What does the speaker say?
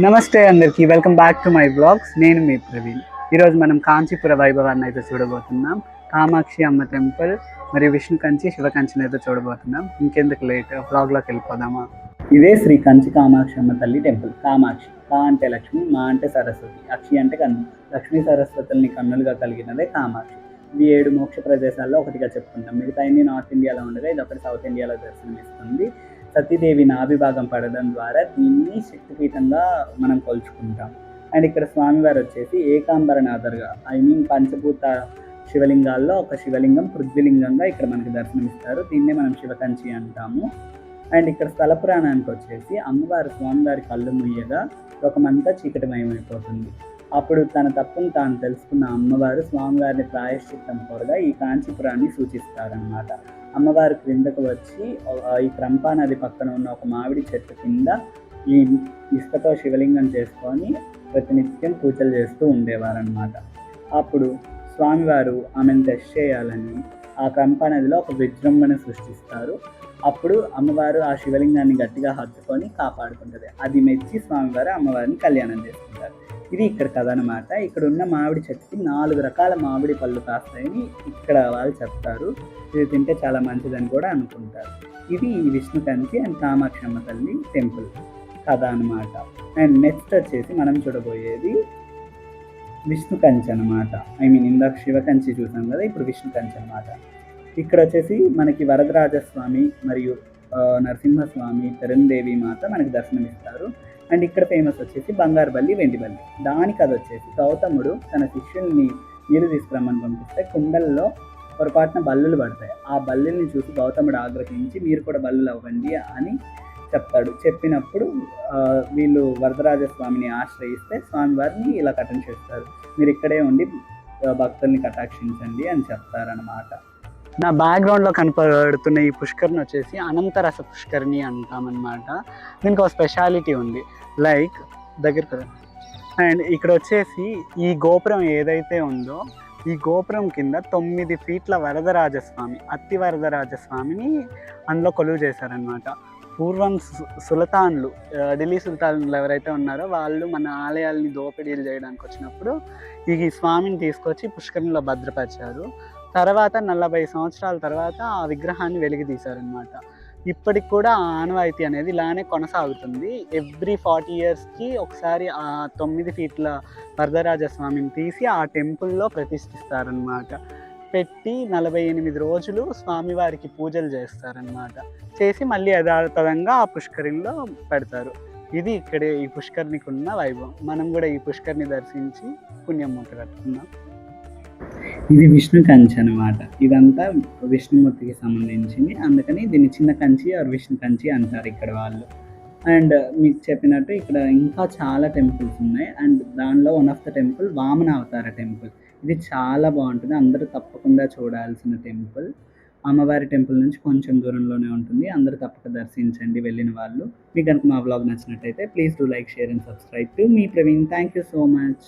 నమస్తే అందరికీ welcome back to my blogs. నేను మీ ప్రవీణ్. ఈరోజు మనం కాంచీపుర వైభవాన్ని అయితే చూడబోతున్నాం. కామాక్షి అమ్మ టెంపుల్ మరియు విష్ణు కంచి శివ కంచిని అయితే చూడబోతున్నాం. ఇంకెందుకు లేట్ బ్లాగ్లోకి వెళ్ళిపోదామా? ఇదే శ్రీ కంచి కామాక్షి అమ్మ తల్లి టెంపుల్. కామాక్షి కా అంటే లక్ష్మి మా అంటే సరస్వతి అక్షి అంటే కన్ను. లక్ష్మీ సరస్వతుల్ని కన్నులుగా కలిగినదే కామాక్షి. ఇది ఏడు మోక్ష ప్రదేశాల్లో ఒకటిగా చెప్పుకుంటాం. మిగతా అన్ని నార్త్ ఇండియాలో ఉండగా ఇది ఒకటి సౌత్ ఇండియాలో దర్శనమిస్తుంది. సతీదేవి నాభిభాగం పడడం ద్వారా దీన్ని శక్తిపీఠంగా మనం కొలుచుకుంటాం. అండ్ ఇక్కడ స్వామివారు వచ్చేసి ఏకాంబరనాథర్గా ఐ మీన్ పంచభూత శివలింగాల్లో ఒక శివలింగం పృథ్వీలింగంగా ఇక్కడ మనకి దర్శనమిస్తారు. దీన్నే మనం శివకంచి అంటాము. అండ్ ఇక్కడ స్థల పురాణానికి వచ్చేసి అమ్మవారు స్వామివారి కళ్ళు ముయ్యగా లోకమంతా చీకటిమయమైపోతుంది. అప్పుడు తన తప్పును తాను తెలుసుకున్న అమ్మవారు స్వామివారిని ప్రాయశ్చిత్తం కోరగా ఈ కాంచీపురాన్ని సూచిస్తారనమాట అమ్మవారు క్రిందకు వచ్చి ఈ క్రంపా నది పక్కన ఉన్న ఒక మామిడి చెట్టు కింద ఈ ఇసుకతో శివలింగం చేసుకొని ప్రతినిత్యం పూజలు చేస్తూ ఉండేవారనమాట అప్పుడు స్వామివారు ఆమెను దశ చేయాలని ఆ క్రంపా నదిలో ఒక విజృంభణ సృష్టిస్తారు. అప్పుడు అమ్మవారు ఆ శివలింగాన్ని గట్టిగా హత్తుకొని కాపాడుకుంటుంది. అది మెచ్చి స్వామివారు అమ్మవారిని కళ్యాణం చేస్తారు. ఇది ఇక్కడ కథ అనమాట ఇక్కడ ఉన్న మామిడి చెట్టుకి నాలుగు రకాల మామిడి పళ్ళు కాస్తాయని ఇక్కడ వాళ్ళు చెప్తారు. ఇది తింటే చాలా మంచిదని కూడా అనుకుంటారు. ఇది ఈ విష్ణు అండ్ కామాక్షమ్మ తల్లి టెంపుల్ కథ అనమాట అండ్ నెక్స్ట్ వచ్చేసి మనం చూడబోయేది విష్ణు కంచి అనమాట ఐ మీన్ ఇందాక శివ కంచి చూసాం కదా ఇప్పుడు విష్ణు కంచి అనమాట ఇక్కడ వచ్చేసి మనకి వరదరాజస్వామి మరియు నరసింహస్వామి నరసింహస్వామి తరుణ్దేవి మాత మనకి దర్శనమిస్తారు. అండ్ ఇక్కడ ఫేమస్ వచ్చేసి బంగారు బల్లి వెండి బల్లి దానికి అది వచ్చేసి గౌతముడు తన శిష్యుల్ని నీరు తీసుకురమ్మని పంపిస్తే కుండల్లో పొరపాటున బల్లులు పడతాయి. ఆ బల్లుల్ని చూసి గౌతముడు ఆగ్రహించి మీరు కూడా బల్లులు అవ్వండి అని చెప్తాడు. చెప్పినప్పుడు వీళ్ళు వీళ్ళు వరదరాజస్వామిని ఆశ్రయిస్తే స్వామివారిని ఇలా కటన్ చేస్తారు. మీరు ఇక్కడే ఉండి భక్తుల్ని కటాక్షించండి అని చెప్తారనమాట నా బ్యాక్గ్రౌండ్లో కనపడుతున్న ఈ పుష్కరిని వచ్చేసి అనంతరస పుష్కరిణి అంటామన్నమాట. దీనికి ఒక స్పెషాలిటీ ఉంది. లైక్ దగ్గర అండ్ ఇక్కడ వచ్చేసి ఈ గోపురం ఏదైతే ఉందో ఈ గోపురం కింద తొమ్మిది ఫీట్ల వరదరాజస్వామి అత్తి వరదరాజస్వామిని అందులో కొలువు చేశారనమాట పూర్వం సు- సుల్తాన్లు ఢిల్లీ సుల్తాన్లు ఎవరైతే ఉన్నారో వాళ్ళు మన ఆలయాల్ని దోపిడీలు చేయడానికి వచ్చినప్పుడు ఈ స్వామిని తీసుకొచ్చి పుష్కరంలో భద్రపరిచారు. తర్వాత నలభై సంవత్సరాల తర్వాత ఆ విగ్రహాన్ని వెలికి తీశారనమాట ఇప్పటికి కూడా ఆ ఆనవాయితీ అనేది ఇలానే కొనసాగుతుంది. ఎవ్రీ ఫార్టీ ఇయర్స్కి ఒకసారి ఆ తొమ్మిది ఫీట్ల వరదరాజస్వామిని తీసి ఆ టెంపుల్లో ప్రతిష్ఠిస్తారనమాట పెట్టి నలభై ఎనిమిది రోజులు స్వామివారికి పూజలు చేస్తారనమాట చేసి మళ్ళీ యథాతథంగా ఆ పుష్కరిణిలో పెడతారు. ఇది ఇక్కడే ఈ పుష్కరిణికి ఉన్న వైభవం. మనం కూడా ఈ పుష్కరిని దర్శించి పుణ్యం మూట కట్టుకుందాం ఇది విష్ణు కంచి అనమాట ఇదంతా విష్ణుమూర్తికి సంబంధించింది. అందుకని దీన్ని చిన్న కంచి ఆర్ విష్ణు కంచి అంటారు ఇక్కడ వాళ్ళు. అండ్ మీకు చెప్పినట్టు ఇక్కడ ఇంకా చాలా టెంపుల్స్ ఉన్నాయి. అండ్ దానిలో one of the temple Vamana Avatara temple. ఇది చాలా బాగుంటుంది. అందరూ తప్పకుండా చూడాల్సిన టెంపుల్. అమ్మవారి టెంపుల్ నుంచి కొంచెం దూరంలోనే ఉంటుంది. అందరూ తప్పక దర్శించండి వెళ్ళిన వాళ్ళు. మీకు కనుక మా బ్లాగ్ నచ్చినట్టయితే please do like share and subscribe to me Praveen thank you so much